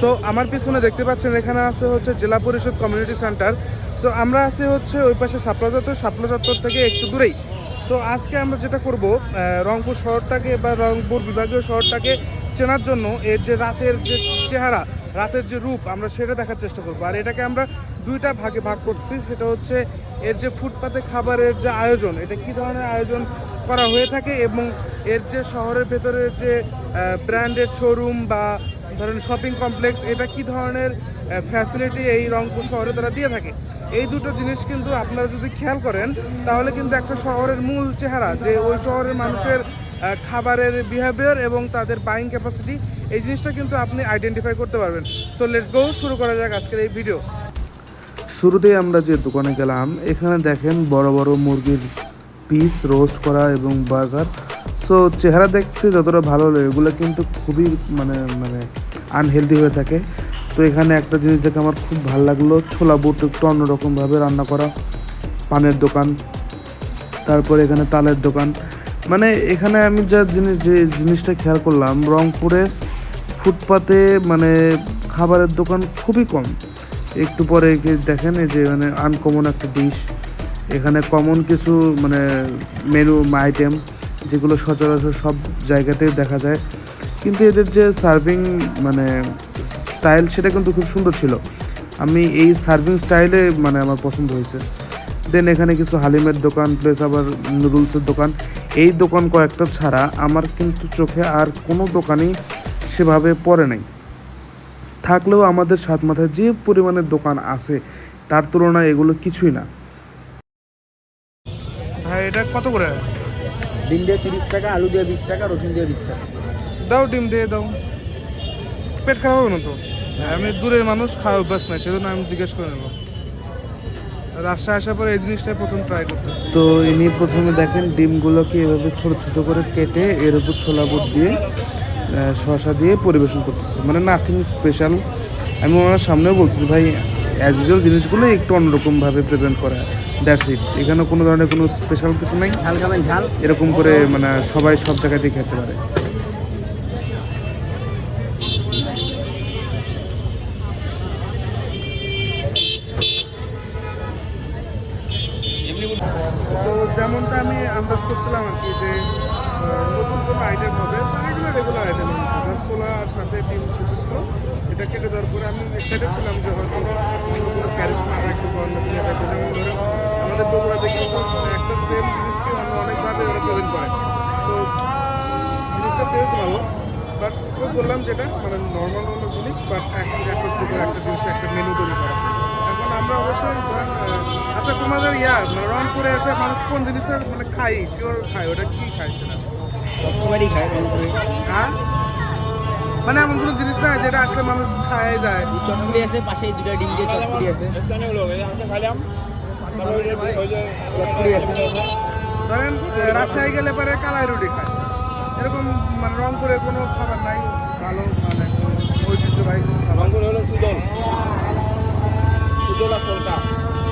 So আমার পিছনে দেখতে পাচ্ছেন, এখানে আছে হচ্ছে জেলা পরিষদ কমিউনিটি সেন্টার সো আমরা আছি হচ্ছে ওই পাশে শাপলা চত্বর। চত্বর থেকে একটু দূরেই। সো আজকে আমরা যেটা করব রংপুর শহরটাকে বা রংপুর বিভাগীয় শহরটাকে চেনার জন্য এর যে রাতের যে চেহারা, রাতের যে রূপ, আমরা সেটা দেখার চেষ্টা করব। আর এটাকে আমরা দুইটা ভাগে ভাগ করছি। সেটা হচ্ছে এর যে ফুটপাতে খাবারের যে আয়োজন, এটা কি ধরনের আয়োজন করা হয়ে থাকে এবং এর যে শহরের ভেতরের যে ব্র্যান্ডেড শোরুম বা ধরেন শপিং কমপ্লেক্স এটা কি ধরনের ফ্যাসিলিটি এই রংপুর শহরে তারা দিয়ে থাকে? এই দুটো জিনিস কিন্তু আপনারা যদি খেয়াল করেন, তাহলে কিন্তু একটা শহরের মূল চেহারা, যে ওই শহরের মানুষের খাবারের বিহেভিয়ার এবং তাদের বাইং ক্যাপাসিটি এই জিনিসটা কিন্তু আপনি আইডেন্টিফাই করতে পারবেন। সো লেটস গো শুরু করা যাক আজকের এই ভিডিও শুরুতেই আমরা যে দোকানে গেলাম, এখানে দেখেন বড় বড় মুরগির পিস রোস্ট করা এবং বার্গার সো চেহারা দেখতে যতটা ভালো লাগে, এগুলো কিন্তু খুবই মানে মানে আনহেলদি হয়ে থাকে। তো এখানে একটা জিনিস দেখে আমার খুব ভালো লাগল, ছোলা বুট একটু অন্যরকমভাবে রান্না করা, পানের দোকান, তারপর এখানে তালের দোকান। মানে এখানে আমি যা জিনিস, যে জিনিসটা খেয়াল করলাম, রংপুরে ফুটপাতে মানে খাবারের দোকান খুবই কম। একটু পরে দেখেন এই যে মানে আনকমন একটা ডিশ এখানে কমন কিছু মানে মেনু আইটেম যেগুলো সচরাচর সব জায়গাতেই দেখা যায়। কিন্তু এদের যে সার্ভিং মানে স্টাইল সেটা কিন্তু খুব সুন্দর ছিল। আমি এই সার্ভিং স্টাইলে মানে আমার পছন্দ হয়েছে। দেন এখানে কিছু হালিমের দোকান প্লেস আবার নুডলসের দোকান। এই দোকান কয়েকটা ছাড়া আমার কিন্তু চোখে আর কোনো দোকানই সেভাবে পড়ে নাই। থাকলেও আমাদের সাত মাথায় যে পরিমাণের দোকান আছে তার তুলনায় এগুলো কিছুই না। হ্যাঁ এটা কত করে? ডিম দিয়ে তিরিশ টাকা আলু দিয়ে বিশ টাকা রসুন দিয়ে বিশ টাকা। দাও ডিম দিয়ে দাও। পেট খারাপ হবে না তো? আমি দূরের মানুষ খাওয়া অভ্যাস নাই সেজন্য আমি জিজ্ঞেস করে নেব। রাস্তায় আসার পরে এই জিনিসটাই প্রথম ট্রাই করতেছি। তো ইনি প্রথমে দেখেন ডিমগুলোকে এভাবে ছোট ছোট করে কেটে এর উপর ছোলা বুট দিয়ে শসা দিয়ে পরিবেশন করতেছে। মানে নাথিং স্পেশাল আমি ওনার সামনেও বলছি ভাই অ্যাজ ইউজুয়াল জিনিসগুলো একটু অন্যরকমভাবে প্রেজেন্ট করা। দ্যাটস ইট এখানে কোনো ধরনের কোনো স্পেশাল কিছু নাই। ঝাল খাবেন ঝাল। এরকম করে মানে সবাই সব জায়গাতেই খেতে পারে তো যেমনটা আমি আন্দাজ করছিলাম আর কি যে নতুন কোনো আইটেম হবে এগুলো রেগুলার আইটেম রসগোল্লা আর সাথে ডিম শুধু ছিল, এটা কেটে দেওয়ার পরে আমি এক্সাইটেড ছিলাম যে হয়তো অন্য কোনো ক্যারিশমা একটু অন্য ইয়ে থাকবে যেমন ধরেন আমাদের বগুড়াতে কিন্তু একটা সেম জিনিসকে অন্য অনেকভাবে ওরা প্রেজেন্ট করে। তো জিনিসটা টেস্ট ভালো বাট বললাম যেটা মানে নর্মাল নর্মাল জিনিস বাট একটা করে একটা জিনিস একটা মেনু তৈরি করা। অবশ্যই আচ্ছা তোমাদের ইয়া মানে রংপুরে এসে মানুষ কোন জিনিসটা মানে খাই শিওর খায় ওটা কি সেটা? সবারই খায় রংপুরে। হ্যাঁ? মানে এমন কোনো জিনিস না যেটা আসলে মানুষ খায় যায়। চটপুরি আছে পাশে দুটো ডিম দিয়ে চটপুরি আছে। চটপুরি আছে। ধরেন রাজশাহী গেলে পরে কালাই রুটি খায়। এরকম মানে রংপুরে কোনো খাবার নাই? ভালো মানে ঐতিহ্যবাহী রংপুর হলো সুদল সরকা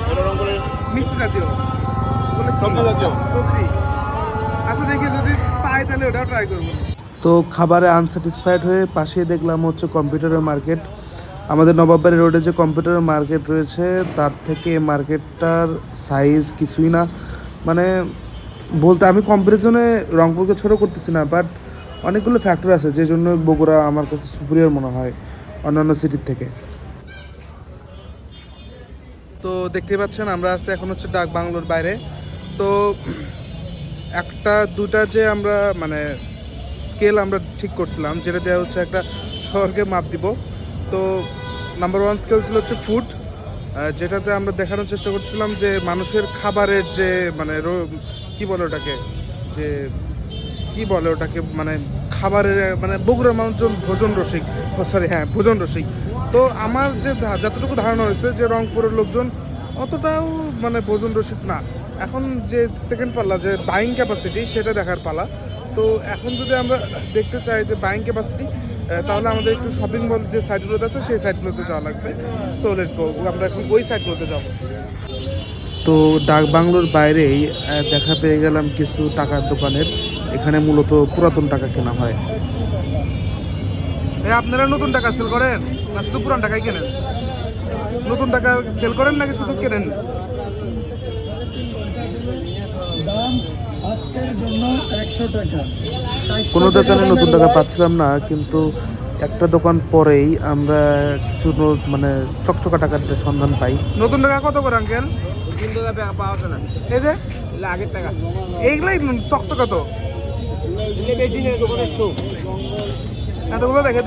এটা রংপুরের মিষ্টি জাতীয়। সবজি জাতীয়। সবজি। আচ্ছা দেখি যদি পাই তাহলে ওটাও ট্রাই করব। তো খাবারে আনস্যাটিসফাইড হয়ে পাশেই দেখলাম হচ্ছে কম্পিউটারের মার্কেট। আমাদের নবাববাড়ি রোডে যে কম্পিউটারের মার্কেট রয়েছে তার থেকে মার্কেটটার সাইজ কিছুই না। মানে বলতে আমি কম্পারিজনে রংপুরকে ছোট করতেছি না বাট অনেকগুলো ফ্যাক্টর আছে যে জন্য বগুড়া আমার কাছে সুপিরিয়র মনে হয় অন্যান্য সিটির থেকে। তো দেখতে পাচ্ছেন, আমরা আছি এখন হচ্ছে ডাক বাংলোর বাইরে। তো একটা, দুটা যে আমরা মানে স্কেল আমরা ঠিক করছিলাম, যেটা দেওয়া হচ্ছে একটা শহরকে মাপ দিব। তো নাম্বার ওয়ান স্কেল ছিল হচ্ছে ফুড যেটাতে আমরা দেখানোর চেষ্টা করছিলাম যে মানুষের খাবারের যে মানে কি বলে ওটাকে? যে, কি বলে ওটাকে? মানে খাবারের মানে বগুড়া মানুষজন ভোজন রসিক সরি হ্যাঁ ভোজন রসিক। তো আমার যে যতটুকু ধারণা হয়েছে যে রংপুরের লোকজন অতটাও মানে ভোজন রসিক না। এখন যে সেকেন্ড পাল্লা, যে বাইং ক্যাপাসিটি সেটা দেখার পালা। তো এখন যদি আমরা দেখতে চাই যে বাইং ক্যাপাসিটি তাহলে আমাদের একটু শপিং মল যে সাইডগুলোতে আছে, সেই সাইডগুলোতে যাওয়া লাগবে। সো লেটস গো আমরা এখন ওই সাইডগুলোতে যাব। তো ডাক বাংলোর বাইরেই দেখা পেয়ে গেলাম কিছু টাকার দোকানের। এখানে মূলত পুরাতন টাকা কেনা হয়। এই আপনারা নতুন টাকা সেল করেন? না শুধু পুরান টাকাই কেনেন? নতুন টাকা সেল করেন নাকি শুধু কেনেন? দাম আজকের জন্য একশো টাকা কোনো দোকানে নতুন টাকা পাচ্ছিলাম না কিন্তু একটা দোকান পরেই আমরা কিছু মানে চকচকা টাকার সন্ধান পাই। নতুন টাকা কত করে আঙ্কেল টাকা পাওয়া যায় না। এই যে? আগের টাকা। এইগুলাই চকচকা তো। এগুলো বেশি নেই দোকানের শো এতগুলো রেখে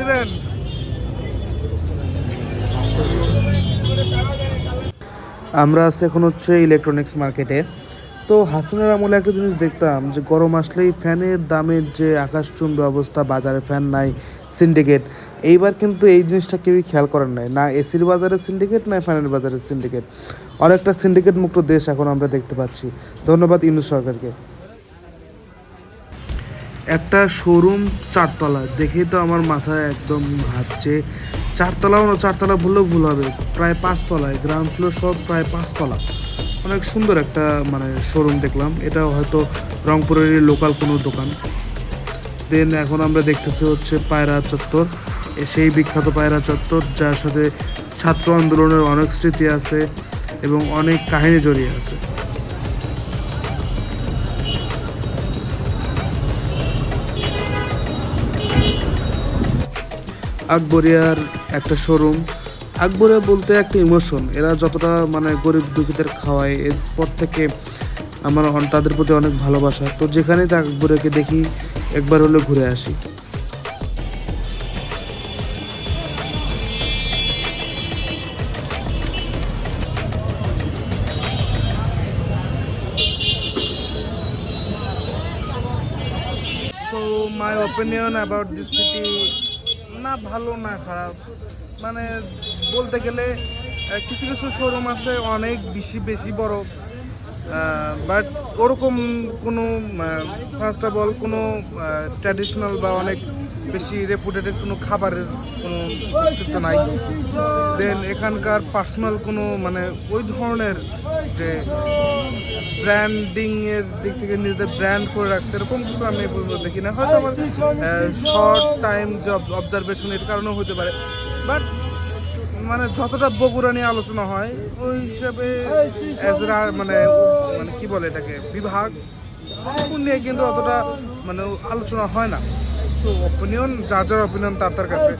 আমরা আছি এখন হচ্ছে ইলেকট্রনিক্স মার্কেটে তো হাসানের আমলে একটা জিনিস দেখতাম যে গরম আসলেই ফ্যানের দামের যে আকাশচুম্বী অবস্থা, বাজারে ফ্যান নাই সিন্ডিকেট এইবার কিন্তু এই জিনিসটা কেউই খেয়াল করেন নাই। না এসির বাজারে সিন্ডিকেট না ফ্যানের বাজারে সিন্ডিকেট অনেকটা সিন্ডিকেট মুক্ত দেশ এখন আমরা দেখতে পাচ্ছি। ধন্যবাদ ইন্দু সরকারকে। একটা শোরুম চারতলা। দেখেই তো আমার মাথায় একদম হাঁটছে চারতলাও না, চারতলা বললেও ভুল হবে। প্রায় পাঁচতলায় গ্রাউন্ড ফ্লোর সব প্রায় পাঁচতলা। অনেক সুন্দর একটা মানে শোরুম দেখলাম। এটা হয়তো রংপুরেরই লোকাল কোনো দোকান। দেন এখন আমরা দেখতেছি হচ্ছে পায়রা চত্বর। সেই বিখ্যাত পায়রা চত্বর, যার সাথে ছাত্র আন্দোলনের অনেক স্মৃতি আছে এবং অনেক কাহিনী জড়িয়ে আছে। আকবরিয়ার একটা শোরুম আকবরিয়া বলতে একটা ইমোশন এরা যতটা মানে গরিব দুঃখীদের খাওয়ায়, এরপর থেকে আমার তাদের প্রতি অনেক ভালোবাসা। তো যেখানেই তা আকবরিয়াকে দেখি, একবার হলে ঘুরে আসি। My opinion about this city না ভালো, না খারাপ। মানে বলতে গেলে কিছু কিছু শোরুম আছে অনেক বেশি বেশি বড়। বাট ওরকম কোনো ফার্স্ট অফ অল কোনো ট্র্যাডিশনাল বা অনেক বেশি রেপুটেটেড কোনো খাবারের কোনো অস্তিত্ব নাই। দেন এখানকার পার্সোনাল কোনো মানে ওই ধরনের যে ব্র্যান্ডিং এর দিক থেকে নিজেদের ব্র্যান্ড করে রাখছে, এরকম কিছু আমি পর্যন্ত দেখি না। হয়তো আমার শর্ট টাইম জব অবজারভেশন এর কারণেও হতে পারে। বাট মানে যতটা বগুড়া নিয়ে আলোচনা হয়, ওই হিসাবে অ্যাজ মানে মানে কি বলে এটাকে, বিভাগ নিয়ে কিন্তু অতটা মানে আলোচনা হয় না। সো অপিনিয়ন যার যার অপিনিয়ন তার তার কাছে।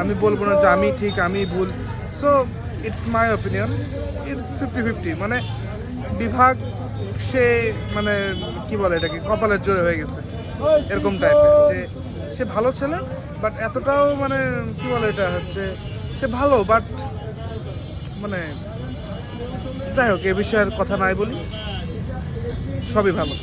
আমি বলব না যে আমি ঠিক, আমি ভুল। So it's my opinion it's fifty fifty মানে বিভাগ সে মানে কি বলে এটাকে, কপালের জোরে হয়ে গেছে, এরকম টাইপের যে সে ভালো ছেলে বাট এতটাও মানে কি বলে এটা হচ্ছে, সে ভালো বাট মানে যাই হোক, এ বিষয়ের কথা নাই বলি, সবই ভালো।